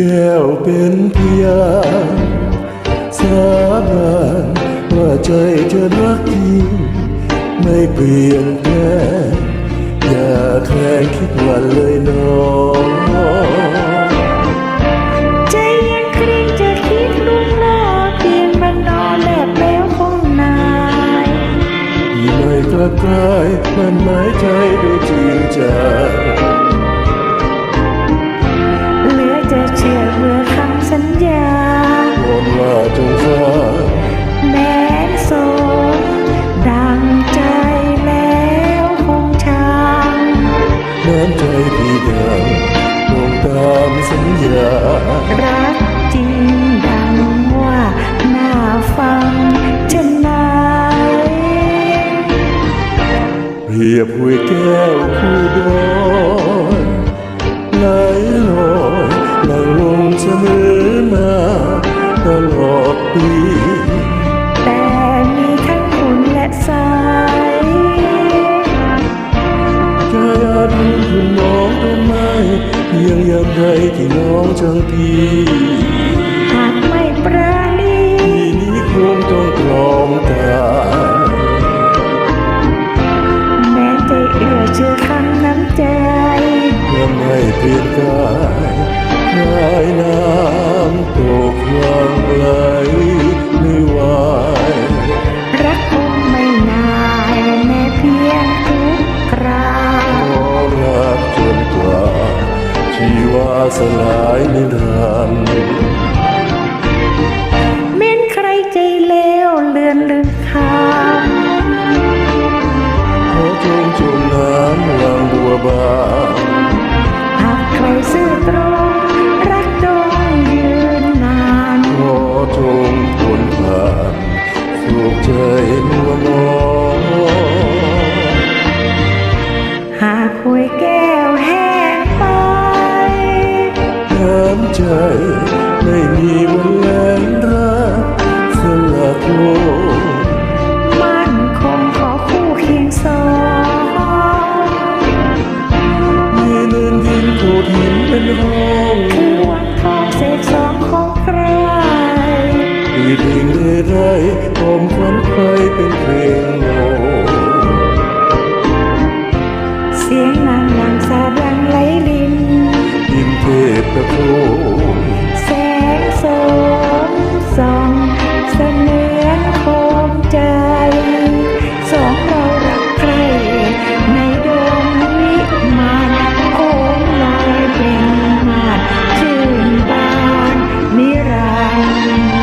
แกวเป็นพยานสาบานว่าใจจะรักจริงไม่เปลี่ยนแปลงอย่าแคลงคิดวันเลยน้องใจยังคริ่งจะคิดลุ่มลอเพียงบันดอแลบแล้วของนายที่ไม่กลับกลายมันหมายใจด้วยจริงใจ รียบห้วยแก้วคู่ดอยไหลลอยหลังลงเสมอมาตลอดปีแต่มีทั้งอุ่นและสใจอาจรู้คุณน้องทำไมเพียงอย่างใดที่น้องจังพี่ เปลี่ยนกายกายน้ำตกวังไหลไม่ไหวรักคงไม่นายแม้เพียงทุกคราขอรักจนกว่าชีวาสลายนิรันดร์เม้นใครใจเลวเลือนลืมานสุขใจนัวมองหากหวยแก้วแห้งไปน้ำใจไม่มีวันแลนรักสลักโลกมั่นคงขอคู่เคียงสองมีเนินดินโขดหินเป็นห้องคือวันทองเศษสองของใครปีดิ่ง ไรหมควันไฟเป็นเพลงโมเสียงนางนางสาดรังไหลลินยิ้มเทพประโคนแสงโองสองเสมือนโคมใจสองเรารักใครในดวงวิมานโคมลอยเป็นมาชื่นบานนิรันดร์